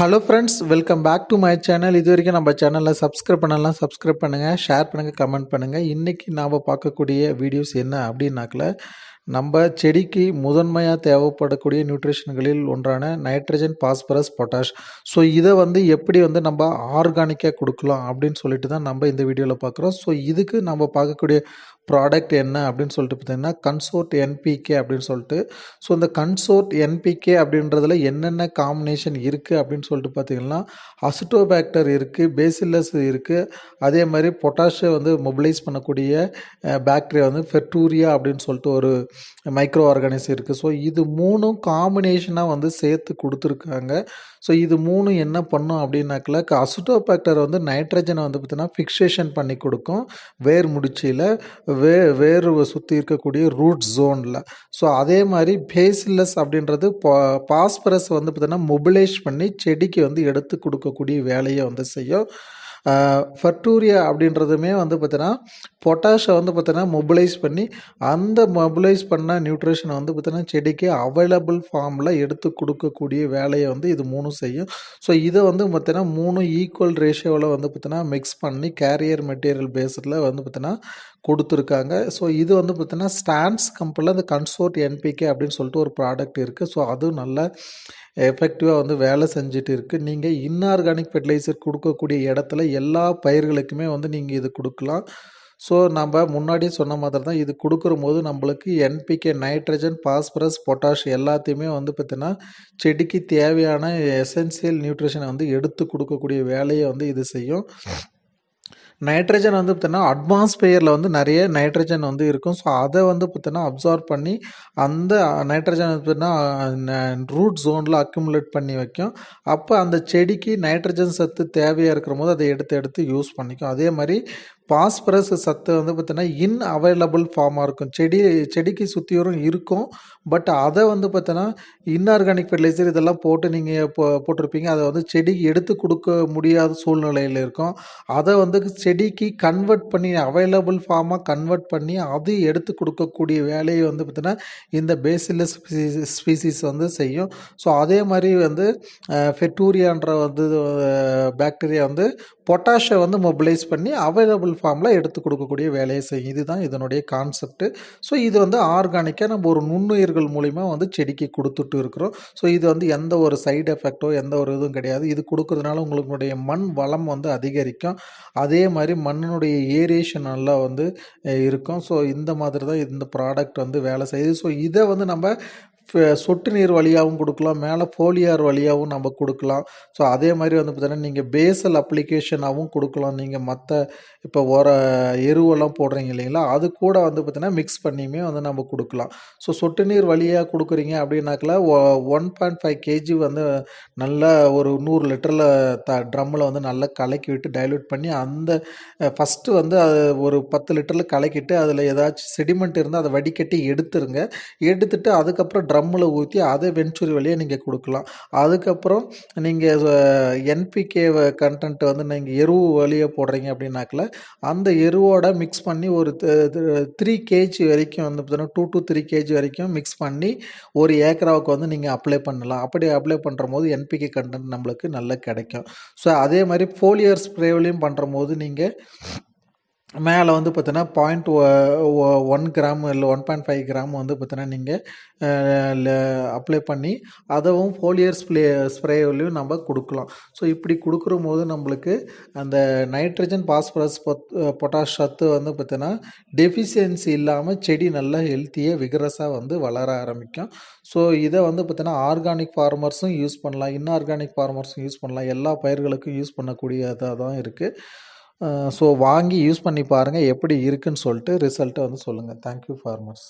Hello friends welcome back to my channel இது வரைக்கும் நம்ம சேனலில் சப்ஸ்கிரைப் பண்ணலாம் சப்ஸ்கிரைப் பண்ணுங்கள் ஷேர் பண்ணுங்கள் கமெண்ட் பண்ணுங்கள் இன்றைக்கி நாம் பார்க்கக்கூடிய வீடியோஸ் என்ன அப்படின்னாக்கல நம்ம செடிக்கு முதன்மையாக தேவைப்படக்கூடிய நியூட்ரிஷன்களில் ஒன்றான நைட்ரஜன் பாஸ்பரஸ் பொட்டாஷ் ஸோ இதை வந்து எப்படி வந்து நம்ம ஆர்கானிக்காக கொடுக்கலாம் அப்படின்னு சொல்லிட்டு தான் நம்ம இந்த வீடியோவில் பார்க்குறோம். ஸோ இதுக்கு நம்ம பார்க்கக்கூடிய ப்ராடக்ட் என்ன அப்படின்னு சொல்லிட்டு பார்த்தீங்கன்னா கன்சோர்ட் என்பிகே அப்படின்னு சொல்லிட்டு. ஸோ இந்த கன்சோர்ட் என்பிகே அப்படின்றதுல என்னென்ன காம்பினேஷன் இருக்குது அப்படின்னு சொல்லிட்டு பார்த்தீங்கன்னா அசிட்டோபேக்டர் இருக்குது பேசில்லஸ் இருக்குது அதே மாதிரி பொட்டாஷை வந்து மொபிலைஸ் பண்ணக்கூடிய பேக்டீரியா வந்து ஃபெர்டூரியா அப்படின்னு சொல்லிட்டு ஒரு மைக்ரோ ஆர்கானிசம் இருக்குது ஸோ இது மூணும் காம்பினேஷனாக வந்து சேர்த்து கொடுத்துருக்காங்க. ஸோ இது மூணும் என்ன பண்ணும் அப்படின்னாக்கல அசுட்டோபேக்டர் வந்து நைட்ரஜனை வந்து பார்த்தீங்கன்னா ஃபிக்ஸேஷன் பண்ணி கொடுக்கும். வேர் முடிச்சியில் வே வேர் சுற்றி இருக்கக்கூடிய ரூட் ஜோனில் ஸோ அதே மாதிரி பேசிலஸ் அப்படின்றது பா பாஸ்பரஸ் வந்து பார்த்தீங்கன்னா மொபிலைஸ் பண்ணி செடிக்கு வந்து எடுத்து கொடுக்கக்கூடிய வேலையை வந்து செய்யும். ஃபர்டூரியா அப்படின்றதுமே வந்து பார்த்தீங்கன்னா பொட்டாஷை வந்து பார்த்தீங்கன்னா மொபிலைஸ் பண்ணி அந்த மொபிலைஸ் பண்ண நியூட்ரிஷனை வந்து பார்த்தீங்கன்னா செடிக்கு அவைலபிள் ஃபார்மில் எடுத்து கொடுக்கக்கூடிய வேலையை வந்து இது மூணும் செய்யும். ஸோ இதை வந்து பார்த்தீங்கன்னா மூணு ஈக்குவல் ரேஷியோவில் வந்து பார்த்தீங்கன்னா மிக்ஸ் பண்ணி கேரியர் மெட்டீரியல் பேஸில் வந்து பார்த்தீங்கன்னா கொடுத்துருக்காங்க. ஸோ இது வந்து பார்த்திங்கன்னா ஸ்டாண்ட்ஸ் கம்பெனியில் இந்த கன்சோர்ட் என்பிகே அப்படின்னு சொல்லிட்டு ஒரு ப்ராடக்ட் இருக்குது ஸோ அதுவும் நல்ல எஃபெக்டிவாக வந்து வேலை செஞ்சுட்டு இருக்குது நீங்கள் இன்ஆர்கானிக் ஃபெர்டிலைசர் கொடுக்கக்கூடிய இடத்துல எல்லா பயிர்களுக்குமே வந்து நீங்கள் இது கொடுக்கலாம். ஸோ நம்ம முன்னாடியே சொன்ன மாதிரி தான் இது கொடுக்குற போது நம்மளுக்கு என்பிகே நைட்ரஜன் பாஸ்பரஸ் பொட்டாஷ் எல்லாத்தையுமே வந்து பார்த்திங்கன்னா செடிக்கு தேவையான எசென்சியல் நியூட்ரிஷனை வந்து எடுத்து கொடுக்கக்கூடிய வேலையை வந்து இது செய்யும். நைட்ரஜன் வந்து பார்த்தீங்கன்னா அட்மாஸ்பியரில் வந்து நிறைய நைட்ரஜன் வந்து இருக்கும். ஸோ அதை வந்து பார்த்தீங்கன்னா அப்சார்ப் பண்ணி அந்த நைட்ரஜன் பார்த்தீங்கன்னா ரூட் ஜோனில் அக்யூமுலேட் பண்ணி வைக்கும். அப்போ அந்த செடிக்கு நைட்ரஜன் சத்து தேவையாக இருக்கிற போது அதை எடுத்து எடுத்து யூஸ் பண்ணிக்கும். அதே மாதிரி பாஸ்பரஸ் சத்து வந்து பார்த்தீங்கன்னா இன் அவைலபிள் ஃபார்மாக இருக்கும். செடி செடிக்கு சுற்றியோரும் இருக்கும். பட் அதை வந்து பார்த்தீங்கன்னா இன்ஆர்கானிக் ஃபெர்டிலைசர் இதெல்லாம் போட்டு நீங்கள் போ போட்டிருப்பீங்க. அதை வந்து செடிக்கு எடுத்து கொடுக்க முடியாத சூழ்நிலையில் இருக்கும். அதை வந்து செடிக்கு கன்வெர்ட் பண்ணி அவைலபிள் ஃபார்மாக கன்வெர்ட் பண்ணி அது எடுத்து கொடுக்கக்கூடிய வேலையை வந்து பார்த்தீங்கன்னா இந்த பேசிலஸ் ஸ்பீசிஸ் வந்து செய்யும். ஸோ அதே மாதிரி வந்து ஃபெட்டூரியான்ற வந்து பாக்டீரியா வந்து பொட்டாஷை வந்து மொபிலைஸ் பண்ணி அவைலபிள் ஃபார்மில் எடுத்து கொடுக்கக்கூடிய வேலையை செய்யும் இதுதான் இதனுடைய கான்செப்ட்டு. ஸோ இது வந்து ஆர்கானிக்காக நம்ம ஒரு நுண்ணுயிர்கள் மூலிமா வந்து செடிக்கு கொடுத்துட்டு இருக்கிறோம். ஸோ இது வந்து எந்த ஒரு சைடு எஃபெக்டோ எந்த ஒரு இதுவும் கிடையாது. இது கொடுக்கறதுனால உங்களுடைய மண் வளம் வந்து அதிகரிக்கும். அதே மாதிரி மண்ணினுடைய ஏரியேஷன் நல்லா வந்து இருக்கும். ஸோ இந்த மாதிரி தான் இந்த ப்ராடக்ட் வந்து வேலை செய்யுது. ஸோ இதை வந்து நம்ம சொட்டு நீர் வழியாகவும் கொடுக்கலாம். மேலே போலியார் வழியாகவும் நம்ம கொடுக்கலாம். ஸோ அதே மாதிரி வந்து பார்த்தீங்கன்னா நீங்கள் பேசல் அப்ளிகேஷன் அப்ளிகேஷனாகவும் கொடுக்கலாம். நீங்கள் மற்ற இப்போ உர எருவெல்லாம் போடுறீங்க இல்லைங்களா? அது கூட வந்து பார்த்தீங்கன்னா மிக்ஸ் பண்ணியுமே வந்து நம்ம கொடுக்கலாம். ஸோ சொட்டு நீர் வழியாக கொடுக்குறீங்க அப்படின்னாக்கில் ஒன் பாயிண்ட் ஃபைவ் கேஜி வந்து நல்லா ஒரு நூறு லிட்டரில் த ட்ரம்மில் வந்து நல்லா கலக்கி விட்டு டைல்யூட் பண்ணி அந்த ஃபஸ்ட்டு வந்து அது ஒரு பத்து லிட்டரில் கலக்கிட்டு அதில் ஏதாச்சும் செடிமெண்ட் இருந்தால் அதை வடிகட்டி எடுத்துருங்க. எடுத்துட்டு அதுக்கப்புறம் ட்ரம்மில் ஊற்றி அதை வென்ச்சுரி வழியாக நீங்கள் கொடுக்கலாம். அதுக்கப்புறம் நீங்கள் என்பிகே கண்டென்ட் வந்து நீங்கள் எருவு வழியாக போடுறீங்க அப்படின்னாக்கில் அந்த எருவோட மிக்ஸ் பண்ணி ஒரு த்ரீ கேஜி வரைக்கும் வந்து பார்த்தீங்கன்னா டூ டு த்ரீ கேஜி வரைக்கும் மிக்ஸ் பண்ணி ஒரு ஏக்கராவுக்கு வந்து நீங்கள் அப்ளை பண்ணலாம். அப்படி அப்ளை பண்ணுற போது என்பிகே கண்டென்ட் நம்மளுக்கு நல்லா கிடைக்கும். ஸோ அதே மாதிரி ஃபோலியர் ஸ்ப்ரேவிலையும் பண்ணுற போது நீங்கள் மேலே வந்து பார்த்தீங்கன்னா பாயிண்ட் ஒன் கிராம் இல்லை ஒன் பாயிண்ட் ஃபைவ் கிராம் வந்து பார்த்தீங்கன்னா நீங்கள் அப்ளை பண்ணி அதவும் ஃபோலியர் ஸ்ப்ளே ஸ்ப்ரேவிலையும் நம்ம கொடுக்கலாம். ஸோ இப்படி கொடுக்குற போது நம்மளுக்கு அந்த நைட்ரஜன் பாஸ்பரஸ் பொட்டாஷ் சத்து வந்து பார்த்தீங்கன்னா டெஃபிஷியன்சி இல்லாமல் செடி நல்லா ஹெல்த்தியாக விகரஸாக வந்து வளர ஆரம்பிக்கும். ஸோ இதை வந்து பார்த்தீங்கன்னா ஆர்கானிக் ஃபார்மர்ஸும் யூஸ் பண்ணலாம் இன்ஆர்கானிக் ஃபார்மர்ஸும் யூஸ் பண்ணலாம். எல்லா பயிர்களுக்கும் யூஸ் பண்ணக்கூடியதாக தான் இருக்குது ஸோ வாங்கி யூஸ் பண்ணி பாருங்கள் எப்படி இருக்குன்னு சொல்லிட்டு ரிசல்ட்டை வந்து சொல்லுங்கள் தேங்க்யூ ஃபார்மர்ஸ்